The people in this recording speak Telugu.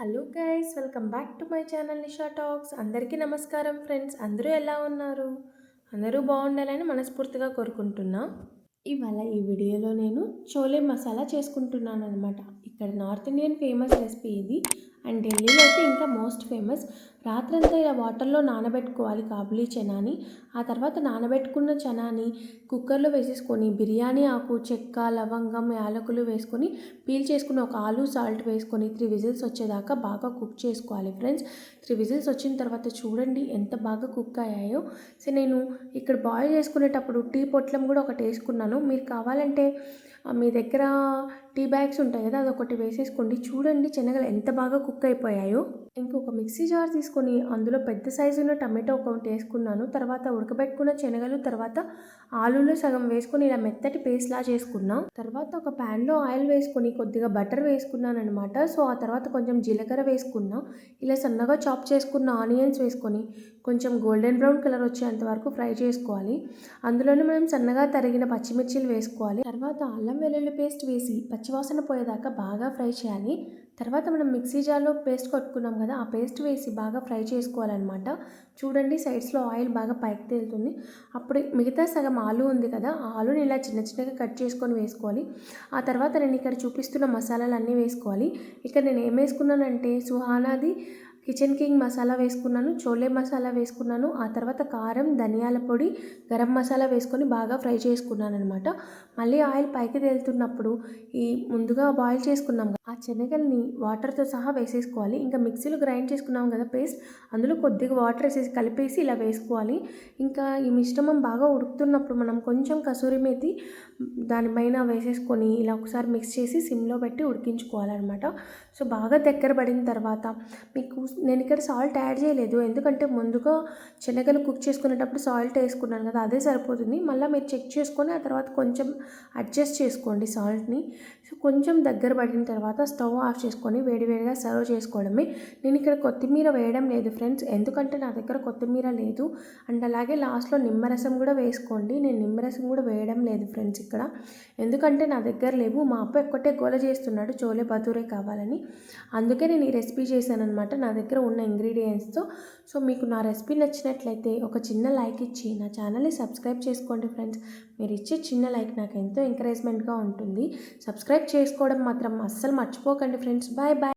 Hello guys welcome back to my channel Nisha talks. అందరికీ నమస్కారం ఫ్రెండ్స్. అందరూ ఎలా ఉన్నారు? అందరూ బాగుండాలని మనస్ఫూర్తిగా కోరుకుంటున్నా. ఇవాళ ఈ వీడియోలో నేను చోలే మసాలా చేసుకుంటున్నాను అనమాట ఇక్కడ నార్త్ ఇండియన్ ఫేమస్ రెసిపీ ఇది. అండ్ ఢిల్లీలో అయితే ఇంకా మోస్ట్ ఫేమస్ రాత్రంతా ఇలా వాటర్లో నానబెట్టుకోవాలి కాబులీ చనాని. ఆ తర్వాత నానబెట్టుకున్న చనాని కుక్కర్లో వేసేసుకొని బిర్యానీ ఆకు చెక్క లవంగం యాలకులు వేసుకొని పీల్ చేసుకుని ఒక ఆలు సాల్ట్ వేసుకొని త్రీ విజిల్స్ వచ్చేదాకా బాగా కుక్ చేసుకోవాలి ఫ్రెండ్స్. త్రీ విజిల్స్ వచ్చిన తర్వాత చూడండి ఎంత బాగా కుక్ అయ్యాయో. సో నేను ఇక్కడ బాయిల్ చేసుకునేటప్పుడు టీ పొట్లం కూడా ఒకటి వేసుకున్నాను. మీరు కావాలంటే మీ దగ్గర టీ బ్యాగ్స్ ఉంటాయి కదా అదొకటి వేసేసుకోండి. చూడండి శనగలు ఎంత బాగా కుక్ అయిపోయాయో. ఇంకొక మిక్సీ జార్ తీసుకొని అందులో పెద్ద సైజు ఉన్న టమాటో ఒకటి వేసుకున్నాను. తర్వాత ఉడకబెట్టుకున్న శనగలు తర్వాత ఆలులో సగం వేసుకొని ఇలా మెత్తటి పేస్ట్లా చేసుకున్నాం. తర్వాత ఒక ప్యాన్లో ఆయిల్ వేసుకొని కొద్దిగా బటర్ వేసుకున్నాను అనమాట సో ఆ తర్వాత కొంచెం జీలకర్ర వేసుకున్నా. ఇలా సన్నగా చాప్ చేసుకున్న ఆనియన్స్ వేసుకొని కొంచెం గోల్డెన్ బ్రౌన్ కలర్ వచ్చేంత వరకు ఫ్రై చేసుకోవాలి. అందులోనే మనం సన్నగా తరిగిన పచ్చిమిర్చిలు వేసుకోవాలి. తర్వాత అల్లం వెల్లుల్లి పేస్ట్ వేసి పచ్చివాసన పోయేదాకా బాగా ఫ్రై చేయాలి. తర్వాత మనం మిక్సీ జార్లో పేస్ట్ కొట్టుకున్నాం కదా ఆ పేస్ట్ వేసి బాగా ఫ్రై చేసుకోవాలన్నమాట. చూడండి సైడ్స్లో ఆయిల్ బాగా పైకి తేలుతుంది. అప్పుడు మిగతా సగం ఆలు ఉంది కదా ఆ ఆలుని ఇలా చిన్న చిన్నగా కట్ చేసుకొని వేసుకోవాలి. ఆ తర్వాత నేను ఇక్కడ చూపిస్తున్న మసాలాలు అన్నీ వేసుకోవాలి. ఇక్కడ నేను ఏం వేసుకున్నానంటే సుహానాది కిచెన్ కింగ్ మసాలా వేసుకున్నాను చోలే మసాలా వేసుకున్నాను ఆ తర్వాత కారం ధనియాల పొడి గరం మసాలా వేసుకొని బాగా ఫ్రై చేసుకున్నాను అనమాట మళ్ళీ ఆయిల్ పైకి తేలుతున్నప్పుడు ఈ ముందుగా బాయిల్ చేసుకున్నాం ఆ శనగల్ని వాటర్తో సహా వేసేసుకోవాలి. ఇంకా మిక్సీలో గ్రైండ్ చేసుకున్నాం కదా పేస్ట్ అందులో కొద్దిగా వాటర్ వేసేసి కలిపేసి ఇలా వేసుకోవాలి. ఇంకా ఈ మిశ్రమం బాగా ఉడుకుతున్నప్పుడు మనం కొంచెం కసూరి మేతి దానిపైన వేసేసుకొని ఇలా ఒకసారి మిక్స్ చేసి సిమ్లో పెట్టి ఉడికించుకోవాలన్నమాట. సో బాగా దగ్గర పడిన తర్వాత మీకు నేను ఇక్కడ సాల్ట్ యాడ్ చేయలేదు. ఎందుకంటే ముందుగా శనగలు కుక్ చేసుకునేటప్పుడు సాల్ట్ వేసుకున్నాను కదా అదే సరిపోతుంది. మళ్ళీ మీరు చెక్ చేసుకొని ఆ తర్వాత కొంచెం అడ్జస్ట్ చేసుకోండి సాల్ట్ని. సో కొంచెం దగ్గర పడిన తర్వాత స్టవ్ ఆఫ్ చేసుకొని వేడివేడిగా సర్వ్ చేసుకోవడమే. నేను ఇక్కడ కొత్తిమీర వేయడం లేదు ఫ్రెండ్స్. ఎందుకంటే నా దగ్గర కొత్తిమీర లేదు. అండ్ అలాగే లాస్ట్లో నిమ్మరసం కూడా వేసుకోండి. నేను నిమ్మరసం కూడా వేయడం లేదు ఫ్రెండ్స్ ఇక్కడ. ఎందుకంటే నా దగ్గర లేవు. మా అప్ప ఒక్కటే గోల చేస్తున్నాడు. చోలే బతూరే కావాలని. అందుకే నేను ఈ రెసిపీ చేశాను అనమాట నా దగ్గర ఉన్న ఇంగ్రీడియంట్స్తో. సో మీకు నా రెసిపీ నచ్చినట్లయితే ఒక చిన్న లైక్ ఇచ్చి నా ఛానల్ని సబ్స్క్రైబ్ చేసుకోండి ఫ్రెండ్స్. మీరు ఇచ్చే చిన్న లైక్ నాకు ఎంతో ఎంకరేజ్మెంట్గా ఉంటుంది. సబ్స్క్రైబ్ చేసుకోవడం మాత్రం అస్సలు మర్చిపోకండి ఫ్రెండ్స్. Bye bye.